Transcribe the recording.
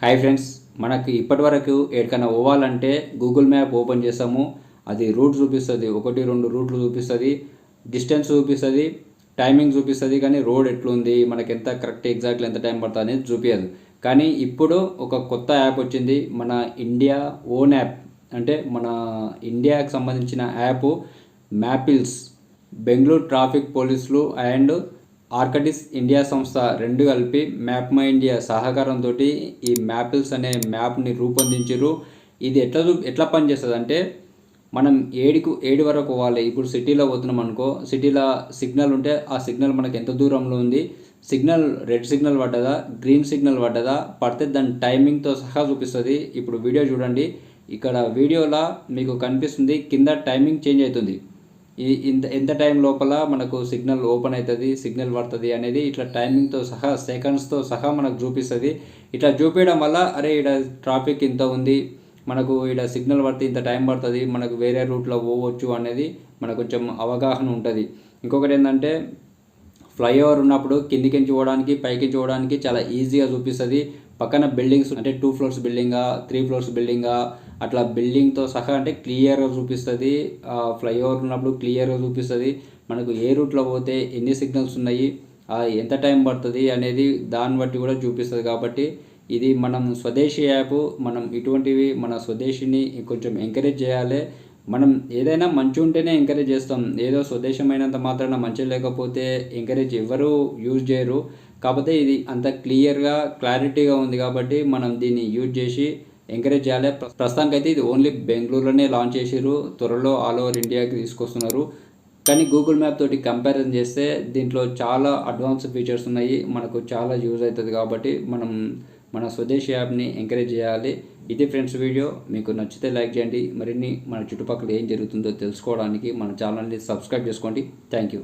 Hi friends మనకి ఇప్పటి వరకు ఎక్కడికైనా పోవాలంటే గూగుల్ మ్యాప్ ఓపెన్ చేసాము అది రూట్ చూపిస్తుంది ఒకటి రెండు రూట్లు చూపిస్తుంది డిస్టెన్స్ చూపిస్తుంది టైమింగ్ చూపిస్తుంది కానీ రోడ్ ఎట్లుంది మనకి ఎంత కరెక్ట్ ఎగ్జాక్ట్లీ ఎంత టైం పడుతుంది అనేది చూపించదు కానీ ఇప్పుడు ఒక కొత్త యాప్ వచ్చింది మన ఇండియా ఓన్ యాప్ అంటే మన ఇండియాకి సంబంధించిన యాప్ మ్యాపిల్స్ బెంగళూరు ట్రాఫిక్ పోలీసులు అండ్ ఆర్కటిస్ ఇండియా సంస్థ రెండు కలిపి మ్యాప్ మై ఇండియా సహకారంతో ఈ మ్యాపిల్స్ అనే మ్యాప్ని రూపొందించారు ఇది ఎట్లా చూ ఎట్లా పనిచేస్తుంది అంటే మనం ఏడుకు ఏడు వరకు పోవాలి ఇప్పుడు సిటీలో పోతున్నాం అనుకో సిటీలో సిగ్నల్ ఉంటే ఆ సిగ్నల్ మనకు ఎంత దూరంలో ఉంది? సిగ్నల్ రెడ్ సిగ్నల్ పడ్డదా? గ్రీన్ సిగ్నల్ పడ్డదా? పడితే దాని టైమింగ్తో సహా చూపిస్తుంది. ఇప్పుడు వీడియో చూడండి. ఇక్కడ వీడియోలో మీకు కనిపిస్తుంది. కింద టైమింగ్ చేంజ్ అవుతుంది. ఈ ఇంత ఎంత టైం లోపల మనకు సిగ్నల్ ఓపెన్ అవుతుంది సిగ్నల్ పడుతుంది అనేది ఇట్లా టైమింగ్తో సహా సెకండ్స్తో సహా మనకు చూపిస్తుంది. ఇట్లా చూపించడం వల్ల అరే ఇక్కడ ట్రాఫిక్ ఇంత ఉంది మనకు ఇక్కడ సిగ్నల్ పడితే ఇంత టైం పడుతుంది మనకు వేరే రూట్లో పోవచ్చు అనేది మనకు కొంచెం అవగాహన ఉంటుంది. ఇంకొకటి ఏంటంటే ఫ్లైఓవర్ ఉన్నప్పుడు కిందికి పోవడానికి పైకి చూడడానికి చాలా ఈజీగా చూపిస్తుంది. పక్కన బిల్డింగ్స్ అంటే టూ ఫ్లోర్స్ బిల్డింగా త్రీ ఫ్లోర్స్ బిల్డింగా అట్లా బిల్డింగ్తో సహా అంటే క్లియర్గా చూపిస్తుంది. ఫ్లైఓవర్ ఉన్నప్పుడు క్లియర్గా చూపిస్తుంది. మనకు ఏ రూట్లో పోతే ఎన్ని సిగ్నల్స్ ఉన్నాయి ఎంత టైం పడుతుంది అనేది దాన్ని బట్టి కూడా చూపిస్తుంది. కాబట్టి ఇది మనం స్వదేశీ యాప్ మనం ఇటువంటివి మన స్వదేశీని కొంచెం ఎంకరేజ్ చేయాలి. మనం ఏదైనా మంచి ఉంటేనే ఎంకరేజ్ చేస్తాం. ఏదో స్వదేశమైనంత మాత్రాన మంచి లేకపోతే ఎంకరేజ్ ఎవరు యూజ్ చేయరు. కాకపోతే ఇది అంత క్లియర్గా క్లారిటీగా ఉంది కాబట్టి మనం దీన్ని యూజ్ చేసి ఎంకరేజ్ చేయాలి. ప్రస్తుతానికి అయితే ఇది ఓన్లీ బెంగళూరులోనే లాంచ్ చేసారు త్వరలో ఆల్ ఓవర్ ఇండియాకి తీసుకొస్తున్నారు. కానీ గూగుల్ మ్యాప్ తోటి కంపారిజన్ చేస్తే దీంట్లో చాలా అడ్వాన్స్ ఫీచర్స్ ఉన్నాయి. మనకు చాలా యూజ్ అవుతుంది కాబట్టి మనం మన స్వదేశీ యాప్ని ఎంకరేజ్ చేయాలి. ఇది ఫ్రెండ్స్ వీడియో. మీకు నచ్చితే లైక్ చేయండి. మరిన్ని మన చుట్టుపక్కల ఏం జరుగుతుందో తెలుసుకోవడానికి మన ఛానల్ని సబ్స్క్రైబ్ చేసుకోండి. Thank you